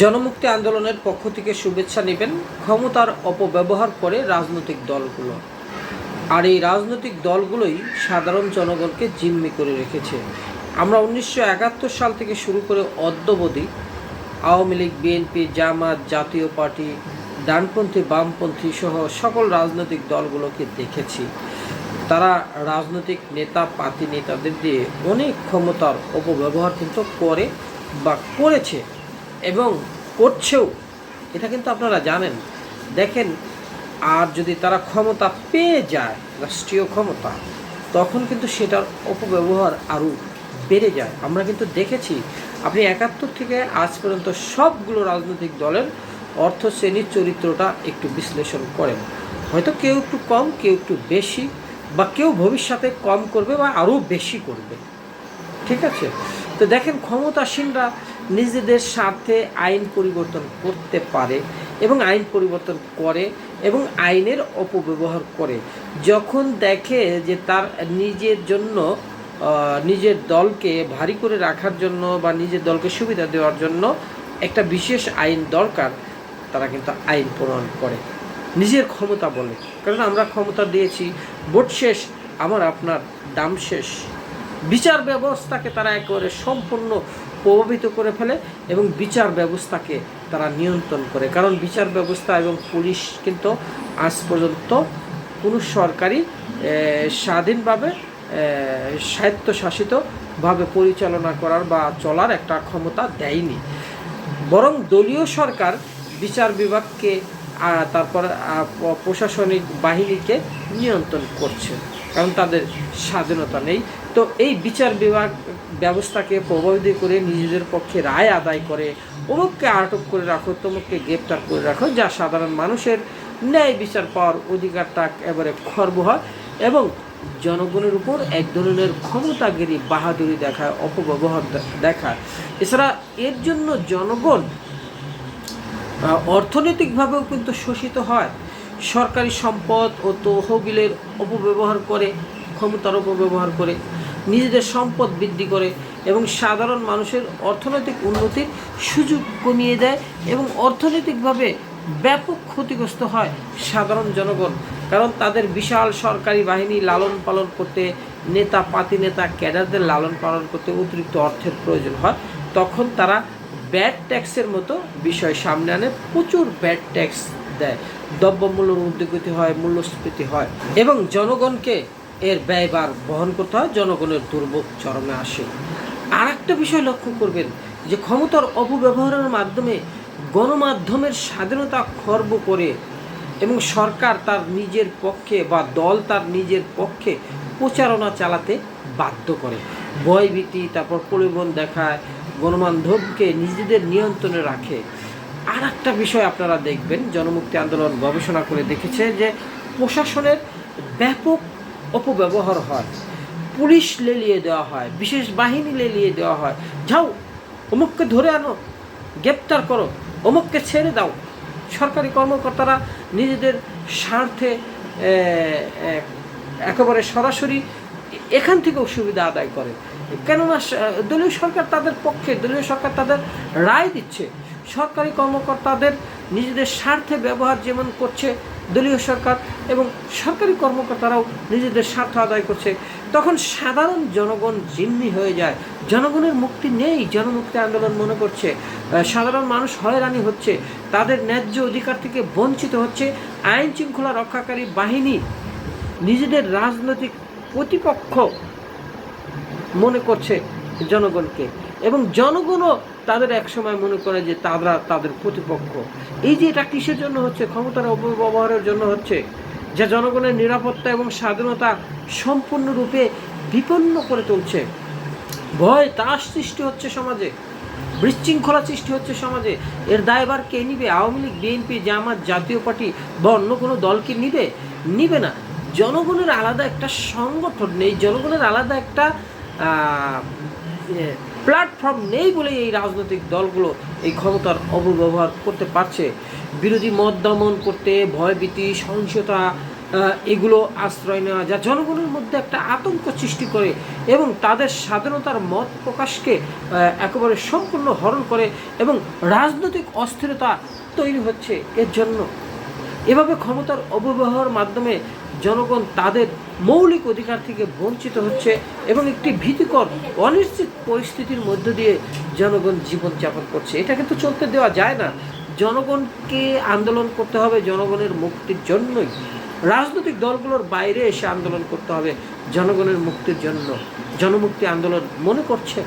জনমুক্তি আন্দোলনের পক্ষ থেকে শুভেচ্ছা নেবেন ক্ষমতার অপব্যবহার করে রাজনৈতিক দলগুলো। আর এই রাজনৈতিক দলগুলোই সাধারণ জনগণকে জিম্মি করে রেখেছে। আমরা উনিশশো একাত্তর সাল থেকে শুরু করে অদ্যবধি আওয়ামী লীগ বিএনপি জামাত, জাতীয় পার্টি, ডানপন্থী, বামপন্থী সহ সকল রাজনৈতিক দলগুলোকে দেখেছি। তারা রাজনৈতিক নেতা পাতি নেতাদের দিয়ে অনেক ক্ষমতার অপব্যবহার কিন্তু করে বা করেছে। এবং করছেও, এটা কিন্তু আপনারা জানেন। দেখেন, আর যদি তারা ক্ষমতা পেয়ে যায়, রাষ্ট্রীয় ক্ষমতা, তখন কিন্তু সেটার অপব্যবহার আরও বেড়ে যায়। আমরা কিন্তু দেখেছি, আপনি একাত্তর থেকে আজ পর্যন্ত সবগুলো রাজনৈতিক দলের অর্থ শ্রেণির চরিত্রটা একটু বিশ্লেষণ করেন। হয়তো কেউ একটু কম, কেউ একটু বেশি, বা কেউ ভবিষ্যতে কম করবে বা আরও বেশি করবে। ঠিক আছে? তো দেখেন, ক্ষমতাসীনরা নিজেদের স্বার্থে আইন পরিবর্তন করতে পারে এবং আইন পরিবর্তন করে এবং আইনের অপব্যবহার করে। যখন দেখে যে তার নিজের জন্য নিজের দলকে ভারী করে রাখার জন্য বা নিজের দলকে সুবিধা দেওয়ার জন্য একটা বিশেষ আইন দরকার, তারা কিন্তু আইন প্রণয়ন করে। নিজের ক্ষমতা বলে। কারণ আমরা ক্ষমতা দিয়েছি, ভোট শেষ, আমার আপনার দাম শেষ। বিচার ব্যবস্থাকে তারা একেবারে সম্পূর্ণ প্রভাবিত করে ফেলে এবং বিচার ব্যবস্থাকে তারা নিয়ন্ত্রণ করে। কারণ বিচার ব্যবস্থা এবং পুলিশ কিন্তু আজ পর্যন্ত কোনো সরকারি স্বাধীনভাবে স্বায়ত্তশাসিতভাবে পরিচালনা করার বা চলার একটা ক্ষমতা দেয়নি। বরং দলীয় সরকার বিচার বিভাগকে তারপর প্রশাসনিক বাহিনীকে নিয়ন্ত্রণ করছে। কারণ তাদের স্বাধীনতা নেই। তো এই বিচার বিভাগ ব্যবস্থাকে প্রভাবিত করে নিজেদের পক্ষে রায় আদায় করে, অমুককে আটক করে রাখো, তমুককে গ্রেপ্তার করে রাখো, যা সাধারণ মানুষের ন্যায় বিচার পাওয়ার অধিকারটা এবারে খর্ব হয় এবং জনগণের উপর এক ধরনের ক্ষমতাগিরি বাহাদুরি দেখায়, অপব্যবহার দেখায়। এছাড়া এর জন্য জনগণ অর্থনৈতিকভাবেও কিন্তু শোষিত হয়। সরকারি সম্পদ ও তহবিলের অপব্যবহার করে, ক্ষমতার অপব্যবহার করে নিজেদের সম্পদ বৃদ্ধি করে এবং সাধারণ মানুষের অর্থনৈতিক উন্নতির সুযোগ কমিয়ে দেয় এবং অর্থনৈতিকভাবে ব্যাপক ক্ষতিগ্রস্ত হয় সাধারণ জনগণ। কারণ তাদের বিশাল সরকারি বাহিনী লালন পালন করতে নেতা, পাতি নেতা, ক্যাডারদের লালন পালন করতে অতিরিক্ত অর্থের প্রয়োজন হয়। তখন তারা ব্যাড ট্যাক্সের মতো বিষয় সামনে আনে, প্রচুর ব্যাড ট্যাক্স দেয়। দ্রব্যমূল্যের ঊর্ধ্বগতি হয়, মূল্যস্ফীতি হয় এবং জনগণকে এর ব্যয়ভার বহন করতে হয়, জনগণের দুর্ভোগ চরমে আসে। আর একটা বিষয় লক্ষ্য করবেন যে ক্ষমতার অপব্যবহারের মাধ্যমে গণমাধ্যমের স্বাধীনতা খর্ব করে এবং সরকার তার নিজের পক্ষে বা দল তার নিজের পক্ষে প্রচারণা চালাতে বাধ্য করে। ভয়ভীতি তারপর পরিবহন দেখায়, গণমাধ্যমকে নিজেদের নিয়ন্ত্রণে রাখে। আর একটা বিষয় আপনারা দেখবেন, জনমুক্তি আন্দোলন গবেষণা করে দেখেছে যে প্রশাসনের ব্যাপক অপব্যবহার হয়। পুলিশ লেলিয়ে দেওয়া হয়, বিশেষ বাহিনী লেলিয়ে দেওয়া হয়। যাও, অমুককে ধরে আনো, গ্রেপ্তার করো, অমুককে ছেড়ে দাও। সরকারি কর্মকর্তারা নিজেদের স্বার্থে একেবারে সরাসরি এখান থেকেও সুবিধা আদায় করে। কেননা দলীয় সরকার তাদের পক্ষে, দলীয় সরকার তাদের রায় দিচ্ছে। সরকারি কর্মকর্তাদের নিজেদের স্বার্থে ব্যবহার যেমন করছে দলীয় সরকার এবং সরকারি কর্মকর্তারাও নিজেদের স্বার্থ আদায় করছে। তখন সাধারণ জনগণ জিম্মি হয়ে যায়। জনগণের মুক্তি নেই, জনমুক্তি আন্দোলন মনে করছে। সাধারণ মানুষ হয়রানি হচ্ছে। তাদের ন্যায্য অধিকার থেকে বঞ্চিত হচ্ছে। আইন শৃঙ্খলা রক্ষাকারী বাহিনী নিজেদের রাজনৈতিক প্রতিপক্ষ মনে করছে জনগণকে। এবং জনগণও তাদের একসময় মনে করে যে তারা তাদের প্রতিপক্ষ। এই যে এটা কিসের জন্য হচ্ছে? ক্ষমতার অপব্যবহারের জন্য হচ্ছে? যা জনগণের নিরাপত্তা এবং স্বাধীনতা সম্পূর্ণরূপে বিপন্ন করে তুলছে। ভয়, ত্রাস সৃষ্টি হচ্ছে সমাজে। বিশৃঙ্খলা সৃষ্টি হচ্ছে সমাজে। এর দায়ভার কে নিবে? আওয়ামী লীগ, বিএনপি, জামাত, জাতীয় পার্টি বা অন্য কোনো দলকে নিবে? নিবে না। জনগণের আলাদা একটা সংগঠন নেই। জনগণের আলাদা একটা প্ল্যাটফর্ম নেই বলে এই রাজনৈতিক দলগুলো এই ক্ষমতার অপব্যবহার করতে পারছে। বিরোধী মত দমন করতে, ভয়ভীতি, সহিংসতা এগুলো আশ্রয় নেওয়া যা জনগণের মধ্যে একটা আতঙ্ক সৃষ্টি করে এবং তাদের স্বাধীনতার মত প্রকাশকে একেবারে সম্পূর্ণ হরণ করে এবং রাজনৈতিক অস্থিরতা তৈরি হচ্ছে এর জন্য। এভাবে ক্ষমতার অপব্যবহারের মাধ্যমে জনগণ তাদের মৌলিক অধিকার থেকে বঞ্চিত হচ্ছে এবং একটি ভীতিকর, অনিশ্চিত পরিস্থিতির মধ্য দিয়ে জনগণ জীবনযাপন করছে। এটা কিন্তু চলতে দেওয়া যায় না। জনগণকে আন্দোলন করতে হবে, জনগণের মুক্তির জন্যই। রাজনৈতিক দলগুলোর বাইরে এসে আন্দোলন করতে হবে। জনগণের মুক্তির জন্য, জনমুক্তি আন্দোলন মনে করছে?